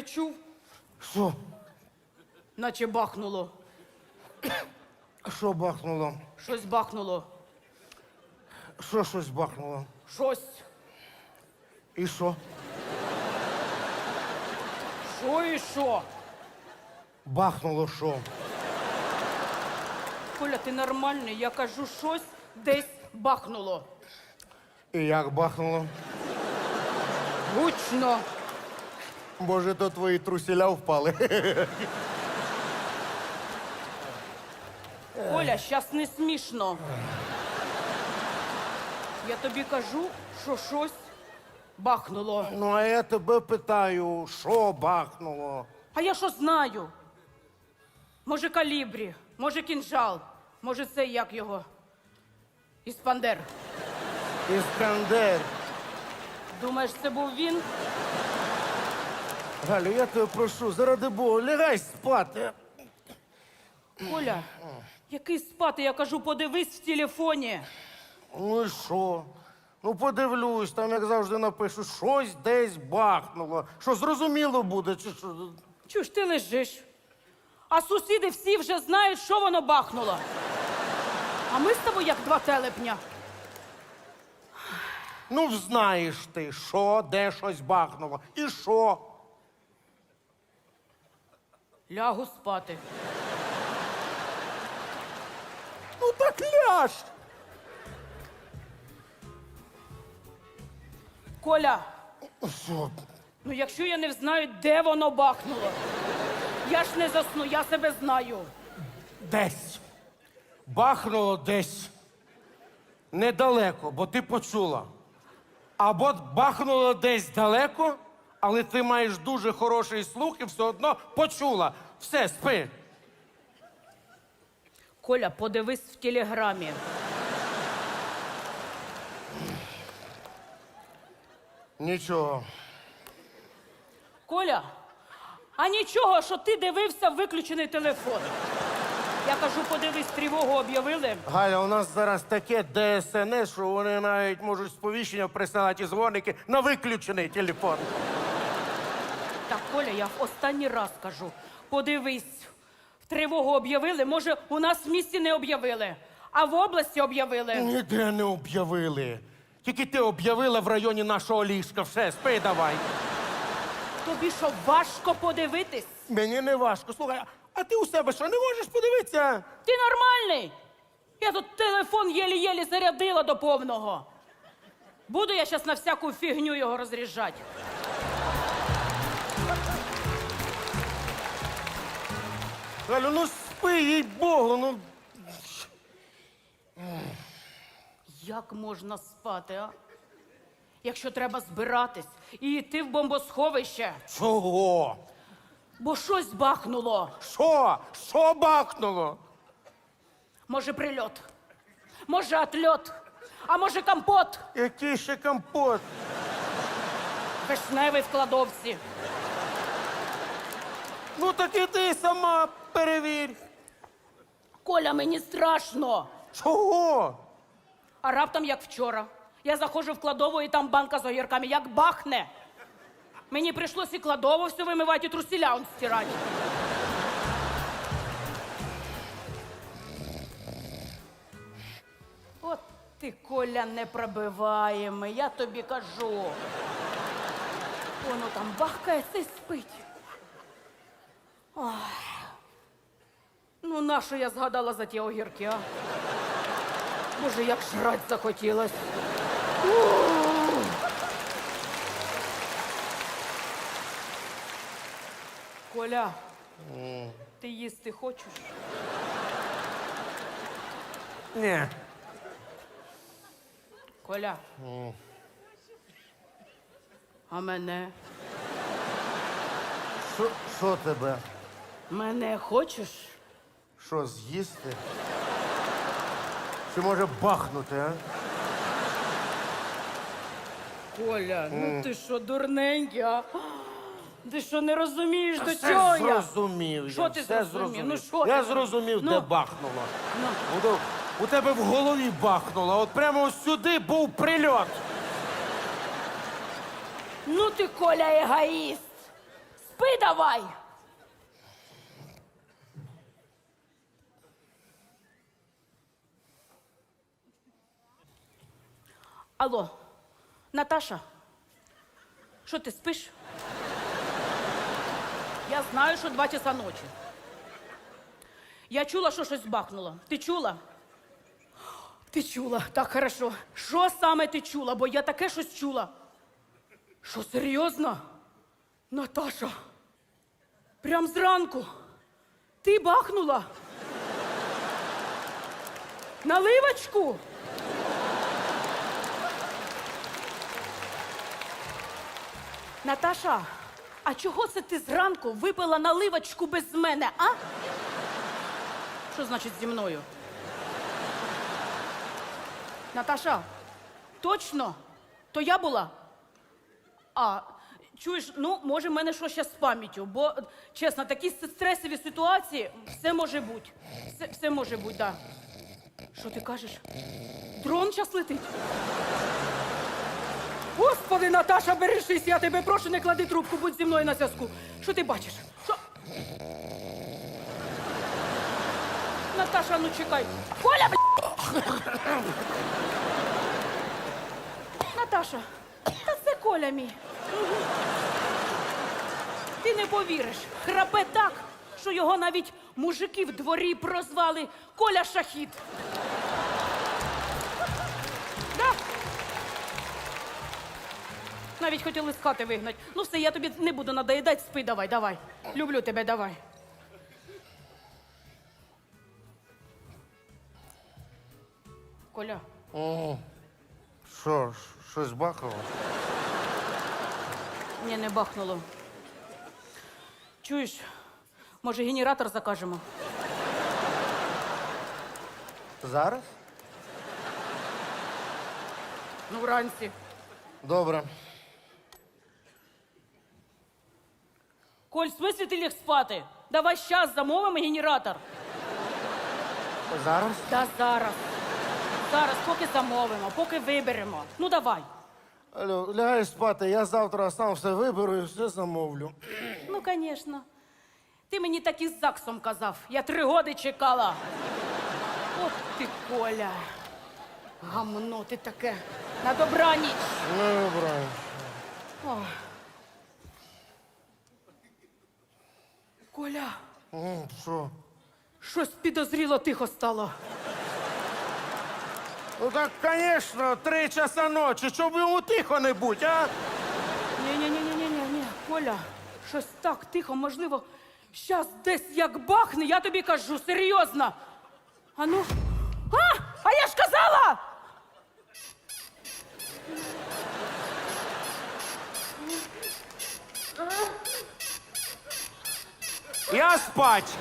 Ти чув? Що? Наче бахнуло. Що бахнуло? Щось бахнуло. Що щось бахнуло? Щось. І що? Що і що? Бахнуло що? Коля, ти нормальний? Я кажу, щось десь бахнуло. І як бахнуло? Гучно. Боже, то твої трусіля впали. Коля, щас не смішно. Я тобі кажу, що щось бахнуло. Ну, а я тебе питаю, що бахнуло? А я що знаю? Може, калібрі, може, кінжал, може, це як його? Іспандер. Іскандер. Думаєш, це був він? Галю, я тебе прошу, заради Бога, лягай спати. Коля, який спати? Я кажу, подивись в телефоні. Ну і що? Ну подивлюсь, там як завжди напишу, щось десь бахнуло. Що зрозуміло буде, чи що? Чуєш, ти лежиш. А сусіди всі вже знають, що воно бахнуло. А ми з тобою як два телепня. Ну, знаєш ти, що, де щось бахнуло. І що? Лягу спати. Ну так ляж. Коля, Що? ну якщо я не знаю, де воно бахнуло, я ж не засну, я себе знаю. Десь. Бахнуло десь. Недалеко, бо ти почула. Або бахнуло десь далеко, але ти маєш дуже хороший слух і все одно почула. Все, спи. Коля, подивись в телеграмі. Нічого. Коля, а нічого, що ти дивився в виключений телефон. Я кажу, подивись, тривогу об'явили. Галя, у нас зараз таке ДСНС, що вони навіть можуть сповіщення присилати дзвоники на виключений телефон. Так, Коля, я в останній раз кажу, подивись, в тривогу об'явили, може, у нас в місті не об'явили, а в області об'явили. Ніде не об'явили. Тільки ти об'явила в районі нашого ліжка. Все, спи давай. Тобі що, важко подивитись? Мені не важко. Слухай, а ти у себе що не можеш подивитися? Ти нормальний? Я тут телефон єлі-єлі зарядила до повного. Буду я зараз на всяку фігню його розряджати. Галю, ну спи, їй Богу, ну. Як можна спати, а? Якщо треба збиратись і йти в бомбосховище, Чого? бо щось бахнуло. Що? Що бахнуло? Може, прильот, може, отльот, а може, компот Який ще компот? вишневий в кладовці. Ну так і ти сама перевір. Коля, мені страшно. Чого? А раптом як вчора. Я заходжу в кладову і там банка з огірками, як бахне. Мені прийшлося і кладову всю вимивати, і трусіля он стирати. От ти, Коля, непробиваємий, я тобі кажу. Воно там бахкає, це спить. Ой. Ну, нащо я згадала за ті огірки, а? Боже, як жрать захотілось. Коля, ти їсти хочеш? Ні. Коля. А мене? Що тебе? Мене хочеш? Що, з'їсти? Чи може бахнути, а? Коля, ну ти що, дурненький, а? Ти що не розумієш, до чого я? зрозумів. Що ти все зрозумів? Ну, що я ти зрозумів, Ну. де бахнуло. Ну. Ну, У тебе в голові бахнуло, от прямо ось сюди був прильот. Ну ти, Коля, егоїст. спи давай. Алло, Наташа, що ти спиш? Я знаю, що два часа ночі. Я чула, що щось бахнуло. Ти чула? Ти чула, так хорошо. Що саме ти чула? Бо я таке щось чула. Що серйозно? Наташа? Прям зранку. Ти бахнула? Наливочку? Наташа, а чого це ти зранку випила наливочку без мене, а? Що значить зі мною? Наташа, точно? То я була? А, чуєш, ну, може, в мене щось ще з пам'яттю, бо, чесно, такі стресові ситуації, все може бути. Все, все може бути, так. Да. Що ти кажеш? Дрон час летить? Господи, Наташа, бережись, я тебе прошу, не клади трубку, будь зі мною на зв'язку. Що ти бачиш? Що? Наташа, ну чекай. Коля, бля! Наташа, та це Коля мій. Ти не повіриш, храпе так, що його навіть мужики в дворі прозвали Коля Шахід. Навіть хотіли з хати вигнати. Ну все, я тобі не буду надоїдати, спи давай, давай. Люблю тебе, давай. Коля, Що, щось бахало? ні, не бахнуло. Чуєш, може генератор закажемо? Зараз? Ну, вранці. Добре. Коль, в смислі ти ліг спати? Давай щас замовимо генератор. Зараз? Та зараз. Зараз, поки замовимо, поки виберемо. Ну давай. Алло, лягай спати, я завтра сам все виберу і все замовлю. Ну, звісно. Ти мені так із ЗАГСом казав. Я три годи чекала. От ти, Коля. Гамно ти таке. На добраніч. Ну, добре. Ох. Коля, М, Що? щось підозріло тихо стало. Ну так, звісно, три часа ночі, щоб йому тихо не будь, а? Ні-ні-ні-ні-ні, Коля, щось так тихо, можливо, щас десь як бахне, я тобі кажу, серйозно. А ну. А! А я ж казала! Я спать.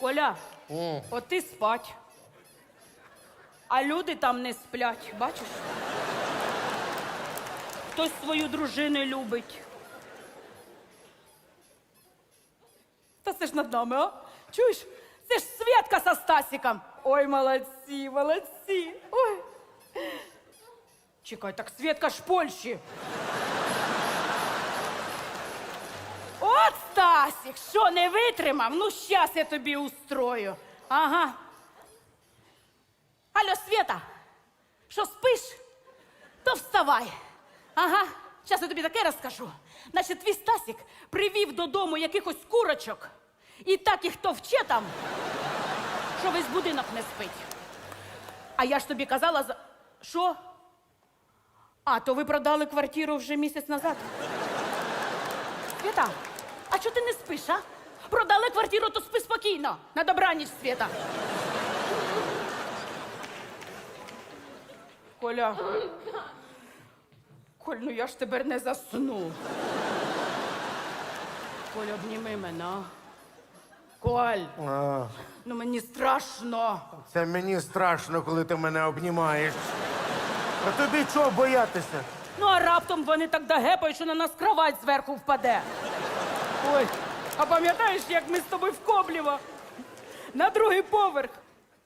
Коля, от ти спать. А люди там не сплять, бачиш? Хтось свою дружину любить. Та це ж над нами, а? Чуєш? Це ж Светка со Стасиком. Ой, молодці, молодці. Ой. Чекай, так Светка ж в Польщі. От Стасік, що не витримав? Ну, щас я тобі устрою. Ага. Алло, Света, що спиш? То вставай. Ага, зараз я тобі таке розкажу. Значить, твій Стасік привів додому якихось курочок, і так їх товче там, що весь будинок не спить. А я ж тобі казала. Що? А, то ви продали квартиру вже місяць назад. Свята, а чого ти не спиш, а? Продали квартиру, то спи спокійно. На добраніч, Свята. Коля. Коль, ну я ж тепер не засну. Коль, обніми мене. а? Коль, А, ну мені страшно. це мені страшно, коли ти мене обнімаєш. А тобі чого боятися? Ну, а раптом вони так догепають, що на нас кровать зверху впаде. Ой, а пам'ятаєш, як ми з тобою в Коблєво на другий поверх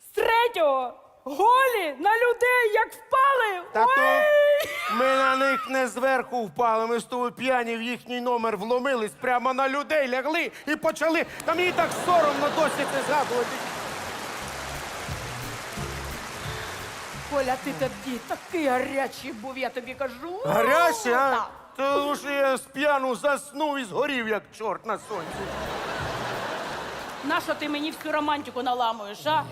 з третього голі на людей як впали? Та то Ой! ми на них не зверху впали. Ми з тобою п'яні в їхній номер вломились, прямо на людей лягли і почали. Та мені так соромно досі це згадувати. Коля, ти тоді такий гарячий був, я тобі кажу. Гаряче, а? Так. Тому що я з п'яну заснув і згорів, як чорт на сонці. Нащо ти мені всю романтику наламуєш, а?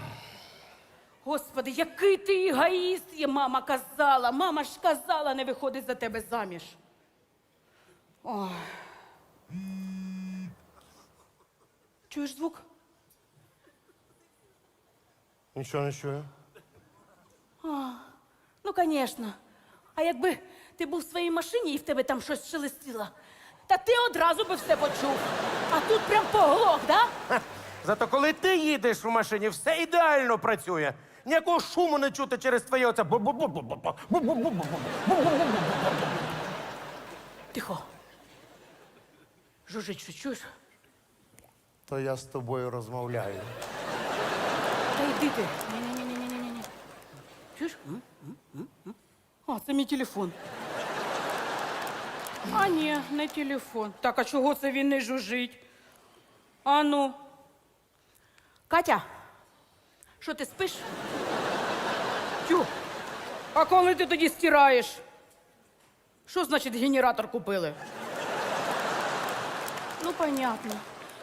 Господи, який ти егоїст, і мама казала. Мама ж казала, не виходить за тебе заміж. Ой. Чуєш звук? Нічого не чую. Ну, звісно. А якби ти був в своїй машині і в тебе там щось шелестіло, та ти одразу би все почув. А тут прям поглох, да? Зато коли ти їдеш в машині, все ідеально працює. Ніякого шуму не чути через твоє оце. Тихо. Жужить, що чуєш? То я з тобою розмовляю. Та йди ти. Ні-ні-ні-ні-ні-ні. Чуєш? М? М? М? М? А, це мій телефон. А, ні, не телефон. Так, а чого це він не жужить? А ну. Катя, що ти спиш? Тю. А коли ти тоді стираєш? Що значить генератор купили? Ну, понятно.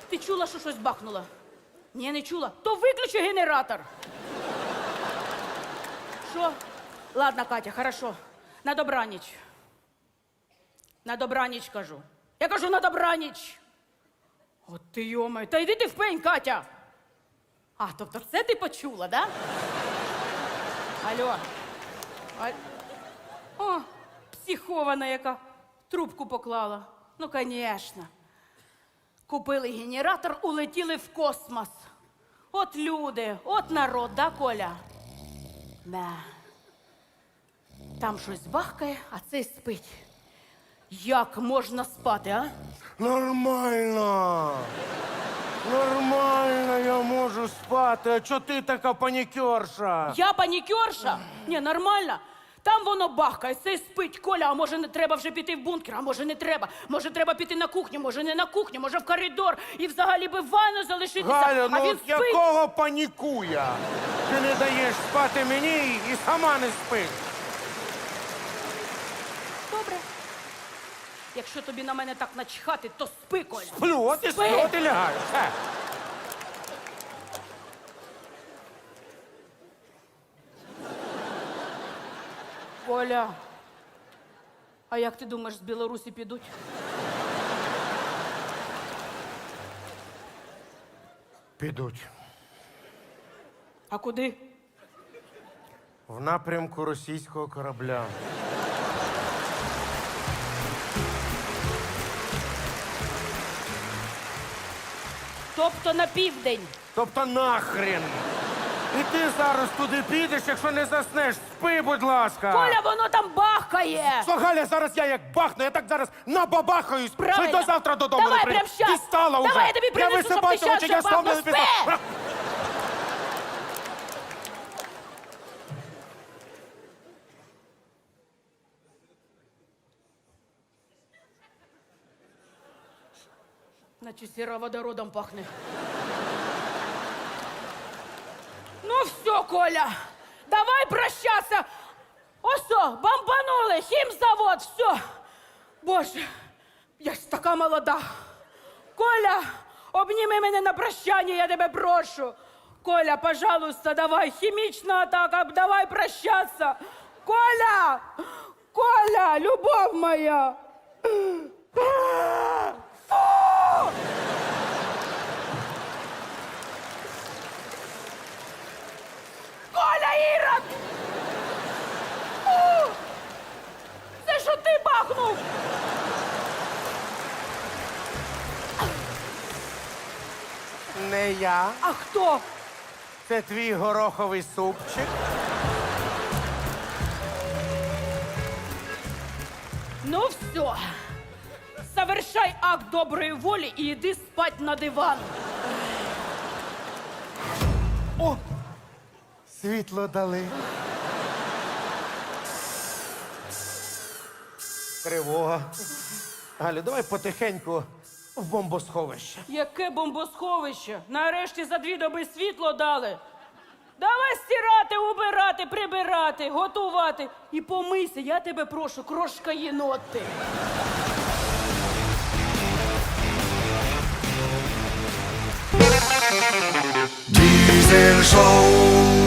Ти чула, що щось бахнуло? Ні, не чула. То виключи генератор. Що? Ладно, Катя, хорошо. На добраніч. На добраніч кажу. Я кажу на добраніч. От ти йомай. Та йди ти в пень, Катя. А, тобто це ти почула, да? Алло. А... О, психована яка. Трубку поклала. Ну, звісно. Купили генератор, улетіли в космос. От люди, от народ, да, Коля? Да. Там щось бахкає, а цей спить. Як можна спати, а? Нормально. Нормально, я можу спати. А чого ти така панікерша? Я панікерша? Ні, нормально. Там воно бахкає, цей спить Коля, а може не треба вже піти в бункер, а може не треба. Може треба піти на кухню, може не на кухню, може в коридор і взагалі би в ванну залишитися. Галя, а ну він от спить. якого панікує? Ти не даєш спати мені і сама не спиш. Добре. Якщо тобі на мене так начхати, то спи, Коля. Сплю, от і сплю, от і лягаю. Коля. А як ти думаєш, з Білорусі підуть? Підуть. А куди? В напрямку російського корабля. Тобто на південь. Тобто нахрен. І ти зараз туди підеш, якщо не заснеш. Спи, будь ласка. Коля, воно там бахкає! Що, Галя, зараз я як бахну, я так зараз набабахаюсь, що й до завтра додому Давай не прийду. прям щас. Дістала Давай, уже. я тобі принесу, щоб ти щас очі, бахнув. Спи! Писав. Наче сіроводородом пахне. Ну все, Коля, давай прощаться. Осо, бомбанули, хімзавод, все. Боже, я ж така молода. Коля, обніми мене на прощання, я тебе прошу. Коля, пожалуйста, давай, хімічна атака, давай прощаться. Коля! Коля, любов моя! Коля Ірод! Фу! Це що ти бахнув? Не я. А хто? Це твій гороховий супчик. Ну все. Совершай акт доброї волі і йди спать на диван. О! Світло дали. Тривога. Галю, давай потихеньку в бомбосховище. Яке бомбосховище? Нарешті за дві доби світло дали. Давай стирати, убирати, прибирати, готувати. І помийся, я тебе прошу, крошка єноти. Diesel Show.